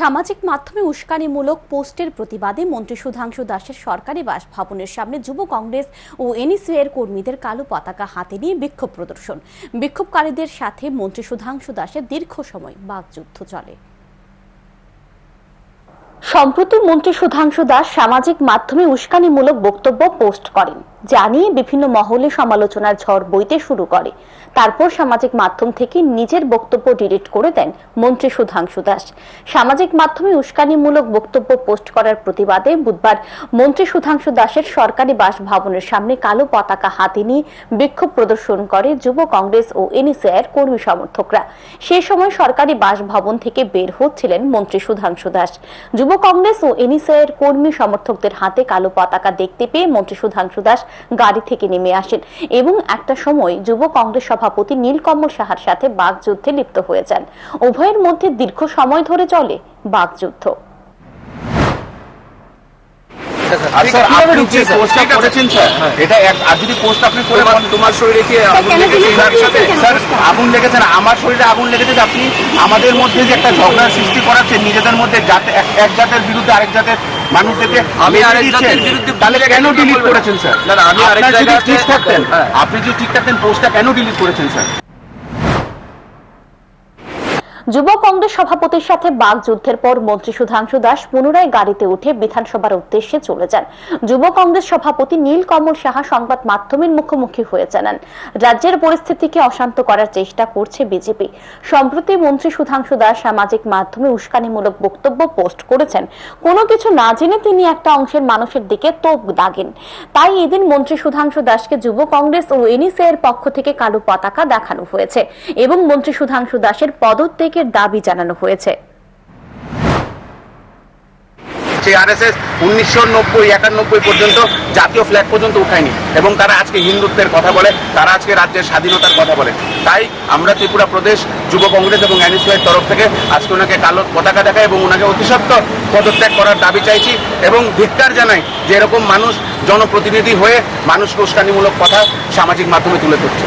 সামাজিক মাধ্যমে উস্কানিমূলক পোস্টের প্রতিবাদে মন্ত্রী সুধাংশু দাসের সরকারি বাসভবনের সামনে যুব কংগ্রেস ও এনএসইউয়ের কর্মীদের কালো পতাকা হাতে নিয়ে বিক্ষোভ প্রদর্শন। বিক্ষোভকারীদের সাথে মন্ত্রী সুধাংশু দাসের দীর্ঘ সময় বাকযুদ্ধ চলে। সম্প্রতি মন্ত্রী সুধাংশু দাস সামাজিক মাধ্যমে উস্কানিমূলক বক্তব্য পোস্ট করেন, যা নিয়ে বিভিন্ন মহলে সমালোচনার ঝড় বইতে শুরু করে। তারপর সামাজিক মাধ্যম থেকে নিজের বক্তব্য ডিলিট করে দেন মন্ত্রী সুধাংশু দাস। সামাজিক মাধ্যমে উস্কানিমূলক বক্তব্য পোস্ট করার প্রতিবাদে বুধবার মন্ত্রী সুধাংশু দাসের সরকারি বাসভবনের সামনে কালো পতাকা হাতে নিয়ে বিক্ষোভ প্রদর্শন করে যুব কংগ্রেস ও এনএসএর কর্মী সমর্থকরা। সে সময় সরকারি বাসভবন থেকে বের হচ্ছিলেন মন্ত্রী সুধাংশু দাস। যুব কংগ্রেস ও এনএসএর কর্মী সমর্থকদের হাতে কালো পতাকা দেখতে পেয়ে মন্ত্রী সুধাংশু দাস গাড়ি থেকে নেমে আসেন এবং একটা সময় যুব কংগ্রেস সভাপতি নীলকমল সাহার সাথে বাগযুদ্ধে লিপ্ত হয়ে যান। উভয়ের মধ্যে দীর্ঘ সময় ধরে চলে বাগযুদ্ধ আর স্যার আপনি যে পোস্টটা করেছেন স্যার এটা আর যদি পোস্ট আপনি করে তোমার তোমার শরীরে কি আগুন লেগেছে? স্যার আগুন না আমার শরীরে আগুন লেগেছে যে আপনি আমাদের মধ্যে যে একটা ঝগড়ার সৃষ্টি করাচ্ছেন নিজেদের মধ্যে জাতে এক- জাতের বিরুদ্ধে আরেক জাতের মানুষদেরকে আমি আরেক জাতের বিরুদ্ধে তাহলে কেন ডিলিট করেছেন স্যার? না, আমি আরেক জায়গায় ঠিক থাকতেন হ্যাঁ। আপনি যদি ঠিক থাকতেন পোস্টটা কেন ডিলিট করেছেন স্যার? যুব কংগ্রেস সভাপতির সাথে বাগযুদ্ধের পর মন্ত্রী সুধাংশু দাস পুনরায় গাড়িতে উঠে বিধানসভার উদ্দেশ্যে চলে যান। যুব কংগ্রেস সভাপতি নীলকমল সাহা সংবাদ মাধ্যমের মুখোমুখি হয়ে জানান, রাজ্যের পরিস্থিতিকে অশান্ত করার চেষ্টা করছে বিজেপি। সম্প্রতি মন্ত্রী সুধাংশু দাস সামাজিক মাধ্যমে উস্কানিমূলক বক্তব্য পোস্ট করেছেন। কোনো কিছু না জেনে তিনি একটা অংশের মানুষের দিকে তোপ দাগেন। তাই এদিন মন্ত্রী সুধাংশু দাসকে যুব কংগ্রেস ও এনএসএ এর পক্ষ থেকে কালো পতাকা দেখানো হয়েছে এবং মন্ত্রী সুধাংশু দাসের পদত্যাগের দাবি জানানো হয়েছে। সেই আরএসএস উনিশশো নব্বই, একানব্বই পর্যন্ত জাতীয় ফ্ল্যাগ পর্যন্ত উঠায়নি এবং তারা আজকে হিন্দুত্বের কথা বলে, তারা আজকে রাজ্যের স্বাধীনতার কথা বলে। তাই আমরা ত্রিপুরা প্রদেশ যুব কংগ্রেস এবং এনএসওয়ের তরফ থেকে আজকে ওনাকে কালো পতাকা দেখায় এবং ওনাকে অতি সত্ত্বর পদত্যাগ করার দাবি চাইছি এবং ধিক্কার জানাই যে এরকম মানুষ জনপ্রতিনিধি হয়ে মানুষকে উস্কানিমূলক কথা সামাজিক মাধ্যমে তুলে ধরছে।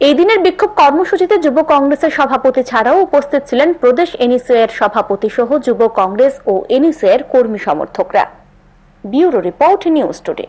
এই দিনের বিক্ষোভ কর্মসূচিতে যুব কংগ্রেসের সভাপতি ছাড়াও উপস্থিত ছিলেন প্রদেশ এনএসএ এর সভাপতি সহ যুব কংগ্রেস ও এনএসএ এর কর্মী সমর্থকরা। Bureau report news today.